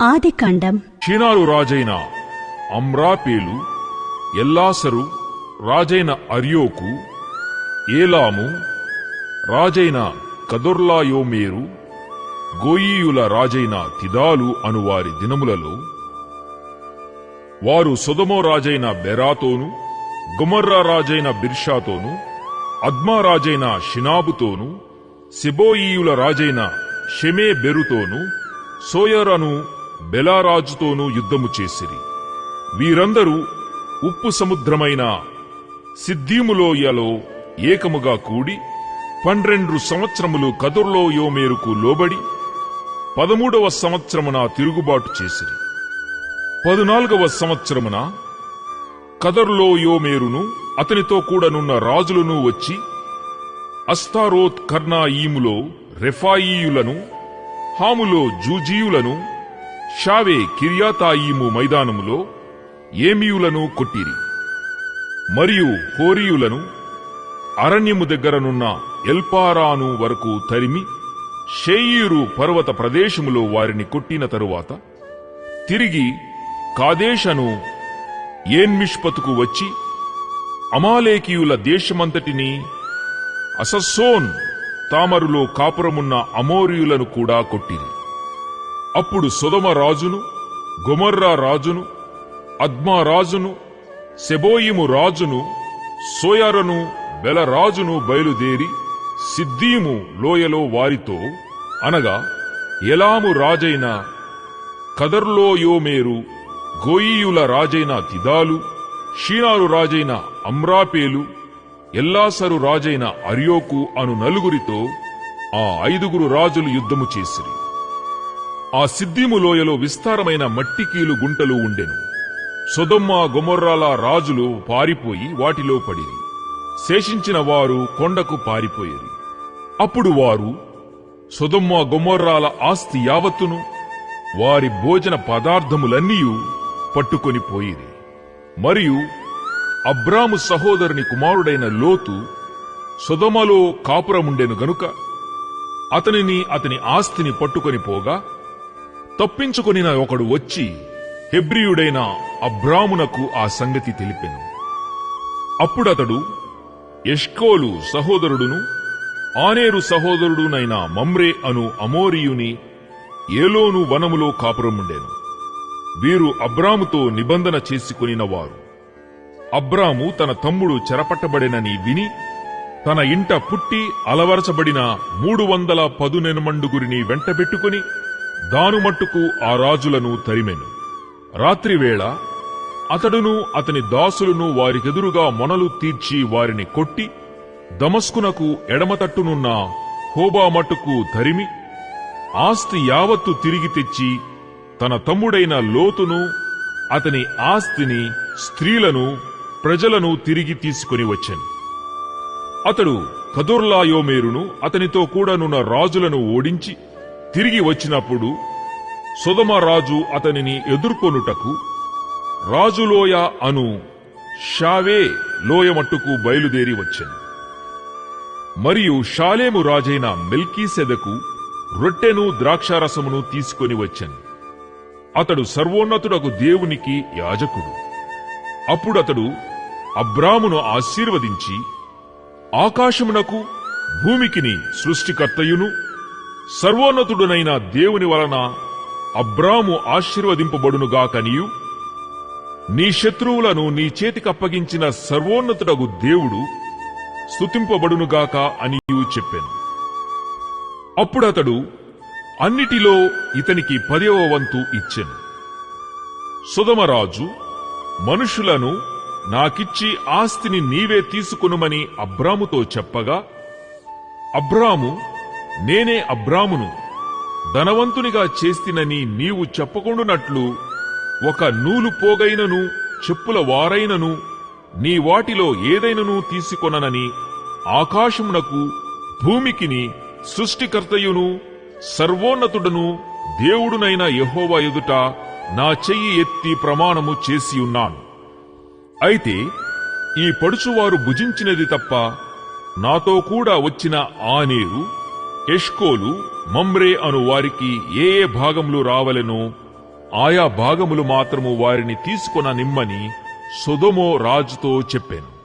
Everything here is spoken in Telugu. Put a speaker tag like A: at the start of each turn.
A: ఆదికాండం.
B: షీనారు రాజైన అమ్రాపేలు ఎల్లాసరు రాజైన అర్యోకు ఏలాము రాజైన కదుర్లాయోమేరు గోయీయుల రాజైన తిదాలు అనువారి దినములలో వారు సొదమో రాజైన బెరాతోను గుమర్రా రాజైన బిర్షాతోను అద్మా రాజైన షినాబుతోను సిబోయీయుల రాజైన షెమే బెరుతోను సోయరను బెలారాజుతోనూ యుద్ధము చేసిరి. వీరందరూ ఉప్పు సముద్రమైన సిద్దీములోయలో ఏకముగా కూడి పన్నెండు సంవత్సరములు కదుర్లో యోమేరుకు లోబడి పదమూడవ సంవత్సరమున తిరుగుబాటు చేసిరి. పదునాలుగవ సంవత్సరమున కదర్లో యోమేరును అతనితో కూడనున్న రాజులను వచ్చి అస్తారోత్ కర్ణాయీములో రెఫాయీయులను హాములో జూజీయులను షావే కిర్యాతాయీము మైదానములో ఏమీయులను కొట్టిరి. మరియు హోరీయులను అరణ్యము దగ్గరనున్న ఎల్పారాను వరకు తరిమి షేయీరు పర్వత ప్రదేశములో వారిని కొట్టిన తరువాత తిరిగి కాదేశను ఏన్మిష్పతుకు వచ్చి అమాలేకీయుల దేశమంతటిని అసస్సోన్ తామరులో కాపురమున్న అమోరియులను కూడా కొట్టిరి. అప్పుడు సుధమ రాజును గుమర్రా రాజును అద్మా రాజును సెబోయిము రాజును సోయరను బెలరాజును బయలుదేరి సిద్దీము లోయలో వారితో అనగా ఎలాము రాజైన కదర్లోయోమేరు గోయీయుల రాజైన తిదాలు షీనారు రాజైన అమ్రాపేలు ఎల్లాసరు రాజైన అర్యోకు అను నలుగురితో ఆ ఐదుగురు రాజులు యుద్ధము చేసిరి. ఆ సిద్ధిము లోయలో విస్తారమైన మట్టికీలు గుంటలు ఉండెను. సొదొమ్మ గుమొర్రాల రాజులు పారిపోయి వాటిలో పడిరి. శేషించిన వారు కొండకు పారిపోయిరి. అప్పుడు వారు సొదొమ్మ గుమొర్రాల ఆస్తి యావత్తును? వారి భోజన పదార్థములన్నీయు పట్టుకొని పోయిరి. మరియు అబ్రాము సహోదరుని కుమారుడైన లోతు సొదమలో కాపురముండెను గనుక అతనిని అతని ఆస్తిని పట్టుకొని పోగా తప్పించుకొనిన ఒకడు వచ్చి హెబ్రియుడైన అబ్రామునకు ఆ సంగతి తెలిపెను. అప్పుడతడు ఎష్కోలు సహోదరుడును ఆనేరు సహోదరుడునైన మమ్రే అను అమోరియుని ఏలోను వనములో కాపురముండెను. వీరు అబ్రాముతో నిబంధన చేసుకునినవారు. అబ్రాము తన తమ్ముడు చెరపట్టబడినని విని తన ఇంట పుట్టి అలవరచబడిన మూడు వందల పదునెనమండుగురిని వెంటబెట్టుకుని దానుమట్టుకు ఆ రాజులను తరిమెను. రాత్రివేళ అతడును అతని దాసులను వారికెదురుగా మొనలు తీర్చి వారిని కొట్టి దమస్కునకు ఎడమతట్టునున్న హోబా మట్టుకు తరిమి ఆస్తి యావత్తు తిరిగి తెచ్చి తన తమ్ముడైన లోతును అతని ఆస్తిని స్త్రీలను ప్రజలను తిరిగి తీసుకుని వచ్చాను. అతడు కదుర్లాయోమేరును అతనితో కూడానున్న రాజులను ఓడించి తిరిగి వచ్చినప్పుడు సుధమరాజు అతనిని ఎదుర్కొనుటకు రాజులోయ అను షావే లోయమట్టుకు బయలుదేరి వచ్చాను. మరియు షాలేము రాజైన మిల్కీసెదకు రొట్టెను ద్రాక్షారసమును తీసుకొని వచ్చాను. అతడు సర్వోన్నతుడకు దేవునికి యాజకుడు. అప్పుడతడు అబ్రామును ఆశీర్వదించి ఆకాశమునకు భూమికిని సృష్టికర్తయును సర్వోన్నతుడునైన దేవుని వలన అబ్రాము ఆశీర్వదింపబడునుగాకనియు? నీ శత్రువులను నీ చేతికప్పగించిన సర్వోన్నతుడగు దేవుడు స్తుతింపబడునుగాక అనియు చెప్పాను. అప్పుడతడు అన్నిటిలో ఇతనికి పదవ వంతు ఇచ్చెను. సుధమరాజు మనుషులను నాకిచ్చి ఆస్తిని నీవే తీసుకొనుమని అబ్రాముతో చెప్పగా అబ్రాము నేనే అబ్రామును. ధనవంతునిగా చేస్తినని నీవు చెప్పకుండునట్లు ఒక నూలు పోగైనను చెప్పుల వారైనను నీ వాటిలో ఏదైనను తీసుకొననని ఆకాశమునకు భూమికిని సృష్టికర్తయును సర్వోన్నతుడను దేవుడునైన యహోవా ఎదుట నా చెయ్యి ఎత్తి ప్రమాణము చేసి ఉన్నాను. అయితే ఈ పడుచువారు భుజించినది తప్ప నాతో కూడా వచ్చిన ఆనేరు ఎష్కోలు మమ్రే అను వారికి ఏ ఏ భాగములు రావలెనో ఆయా భాగములు మాత్రము వారిని తీసుకొన నిమ్మని సొదొమో రాజుతో చెప్పాను.